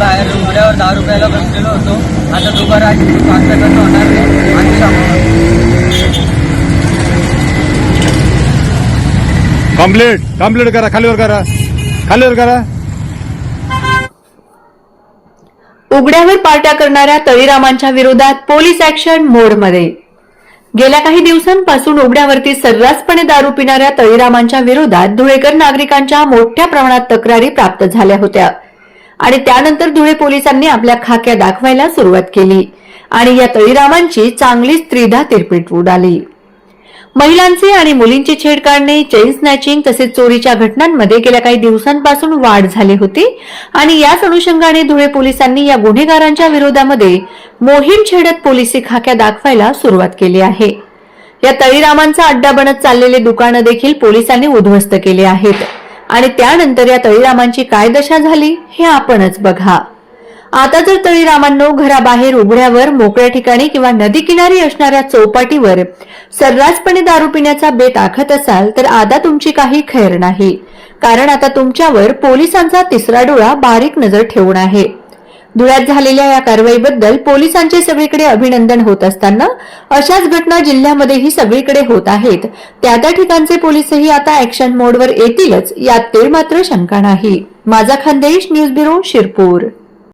बाहेर उघड्यावर दहा रुपयाला बसलेलो होतो. आता दुपार आज पाचपर्यंत होणार नाही आणि सांगू कंप्लीट कंप्लीट करा. खालीवर करा. खालीवर करा. उघड्यावर पार्ट्या करणाऱ्या तळीरामांच्या विरोधात पोलीस ऍक्शन मोडमध्ये. गेल्या काही दिवसांपासून उघड्यावरती सर्रासपणे दारू पिणाऱ्या तळीरामांच्या विरोधात धुळेकर नागरिकांच्या मोठ्या प्रमाणात तक्रारी प्राप्त झाल्या होत्या. आणि त्यानंतर धुळे पोलिसांनी आपल्या खाक्या दाखवायला सुरुवात केली. आणि या तळीरामांची चांगलीच त्रिधा तिरपीट उडाली. महिलांचे आणि मुलींची छेड काढणे चेन स्नॅचिंग तसेच चोरीच्या घटनांमध्ये गेल्या काही दिवसांपासून वाढ झाली होती. आणि याच अनुषंगाने धुळे पोलिसांनी या गुन्हेगारांच्या विरोधामध्ये मोहीम छेडत पोलिसी खाक्या दाखवायला सुरुवात केली आहे. या तळीरामांचा अड्डा बनत चाललेले दुकानं देखील पोलिसांनी उद्ध्वस्त केले आहेत. आणि त्यानंतर या तळीरामांची काय दशा झाली हे आपणच बघा. आता जर तळीरामांनो घराबाहेर उघड्यावर मोकळ्या ठिकाणी किंवा नदी किनारी असणाऱ्या चौपाटीवर सर्रासपणे दारू पिण्याचा बेत आखत असाल तर आता तुमची काही खैर नाही. कारण आता तुमच्यावर पोलिसांचा तिसरा डोळा बारीक नजर ठेवून आहे. धुळ्यात झालेल्या या कारवाईबद्दल पोलिसांचे सगळीकडे अभिनंदन होत असताना अशाच घटना जिल्ह्यामध्येही सगळीकडे होत आहेत. त्या त्या ठिकाणचे पोलीसही आता ऍक्शन मोडवर येतीलच यात ते मात्र शंका नाही. माझा खानदेश न्यूज ब्युरो शिरपूर.